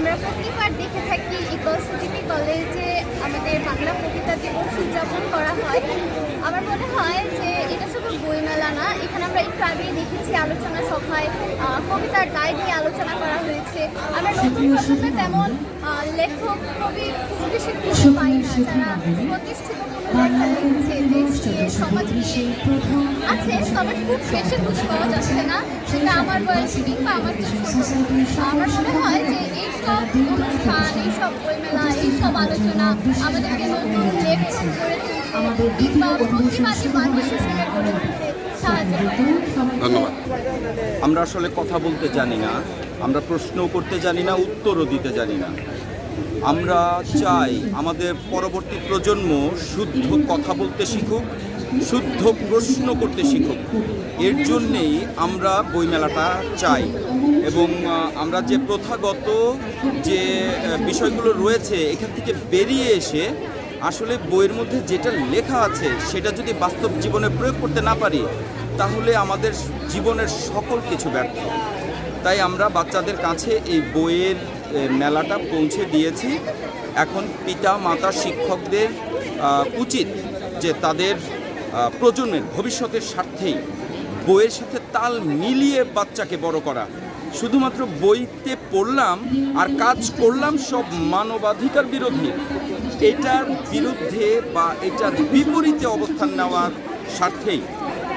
প্রতিবার দেখে থাকি ইকল সিটিপি কলেজে আমাদের বাংলা কবিতা দিবস উদযাপন করা হয়। আমার মনে হয় যে এটা শুধু বইমেলা না এখানে আমরা একটু আগেই দেখেছি আলোচনা সভায় কবিতার দায় নিয়ে আলোচনা করা হয়েছে। আমরা নতুন প্রজন্মে তেমন লেখক কবি খুব বেশি খুঁজে পাই না যারা প্রতিষ্ঠিত আছে তবে খুব বেশি খুঁজে পাওয়া যাচ্ছে না সেটা আমার বয়সী কিংবা আমার আমার মনে হয় যে এইসব অনুষ্ঠান এইসব বইমেলা এইসব আলোচনা আমাদেরকে নতুন লেখক গড়ে তুলতে কিংবা প্রতিবাদী মানুষ হিসেবে গড়ে তুলতে করে ধন্যবাদ। আমরা আসলে কথা বলতে জানি না আমরা প্রশ্নও করতে জানি না উত্তরও দিতে জানি না। আমরা চাই আমাদের পরবর্তী প্রজন্ম শুদ্ধ কথা বলতে শিখুক, শুদ্ধ প্রশ্ন করতে শিখুক। এর জন্যেই আমরা বইমেলাটা চাই এবং আমরা যে প্রথাগত যে বিষয়গুলো রয়েছে এখান থেকে বেরিয়ে এসে আসলে বইয়ের মধ্যে যেটা লেখা আছে সেটা যদি বাস্তব জীবনে প্রয়োগ করতে না পারি, তাহলে আমাদের জীবনের সকল কিছু ব্যর্থ। তাই আমরা বাচ্চাদের কাছে এই বইয়ের মেলাটা পৌঁছে দিয়েছি। এখন পিতা, মাতা, শিক্ষকদের উচিত যে তাদের প্রজন্মের ভবিষ্যতের স্বার্থেই বইয়ের সাথে তাল মিলিয়ে বাচ্চাকে বড় করা। শুধুমাত্র বইতে পড়লাম আর কাজ করলাম সব মানবাধিকার বিরোধী। এটার বিরুদ্ধে বা এটার বিপরীতে অবস্থান নেওয়ার স্বার্থেই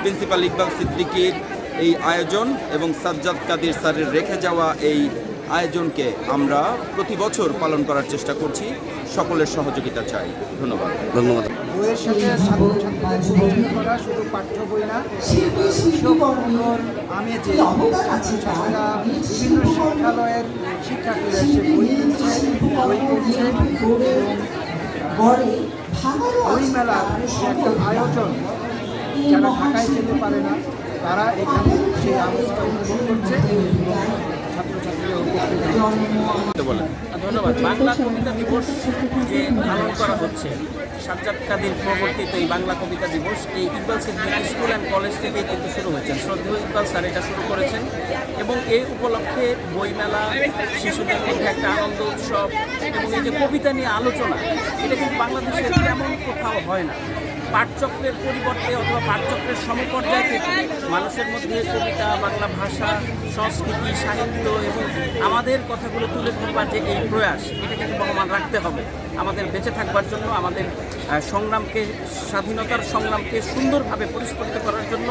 প্রিন্সিপাল ইকবাল সিদ্দিকীর এই আয়োজন এবং সাজ্জাদ কাদির স্যারের রেখে যাওয়া এই আয়োজনকে আমরা প্রতি বছর পালন করার চেষ্টা করছি। সকলের সহযোগিতা চাই। ধন্যবাদ। ধন্যবাদ। বইয়ের সাথে ছাত্রছাত্রীদের করা শুধু পাঠ্য বই না আমেজে ছাত্রছাত্রীরা বিভিন্ন শিক্ষালয়ের শিক্ষার্থীরা এসে বই কিনছে বই পড়ছে বই মেলার একটা আয়োজন যারা ঢাকায় যেতে পারে না তারা এখানে সেই আমেজটা করছে ছাত্রছাত্রীরা উপকৃত হচ্ছে। বলেন ধন্যবাদ। বাংলা কবিতা দিবস যে পালন করা হচ্ছে সাজ্জাদ কাদির প্রবর্তিত এই বাংলা কবিতা দিবস, এই Iqbal Siddique school and college থেকেই কিন্তু শুরু হয়েছে। শ্রদ্ধেয় ইকবাল স্যার এটা শুরু করেছেন এবং এই উপলক্ষে বইমেলা, শিশুদের মধ্যে একটা আনন্দ উৎসব এবং এই যে কবিতা নিয়ে আলোচনা, এটা কিন্তু বাংলাদেশে তেমন কোথাও হয় না। পাঠচক্রের পরিবর্তে অথবা পাঠচক্রের সমপর্যায় থেকে মানুষের মধ্যে কবিতা, বাংলা ভাষা, সংস্কৃতি, সাহিত্য এবং আমাদের কথাগুলো তুলে ধরবার যে এই প্রয়াস এটা কিন্তু বহমান রাখতে হবে। আমাদের বেঁচে থাকবার জন্য, আমাদের সংগ্রামকে, স্বাধীনতার সংগ্রামকে সুন্দরভাবে পরিস্ফুটিত করার জন্য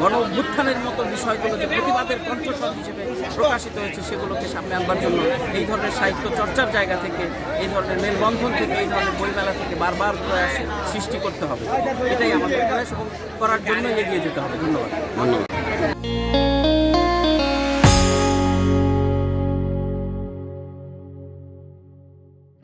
গণ অভ্যুত্থানের মতো বিষয়গুলো যে প্রতিবাদের কণ্ঠস্বর হিসেবে প্রকাশিত হয়েছে, সেগুলোকে সামনে আনবার জন্য এই ধরনের সাহিত্য চর্চার জায়গা থেকে, এই ধরনের মেলবন্ধন থেকে, এই ধরনের বইমেলা থেকে বারবার প্রয়াস সৃষ্টি করতে হবে। এটাই আমাদের করার জন্য এগিয়ে যেতে হবে। ধন্যবাদ। ধন্যবাদ।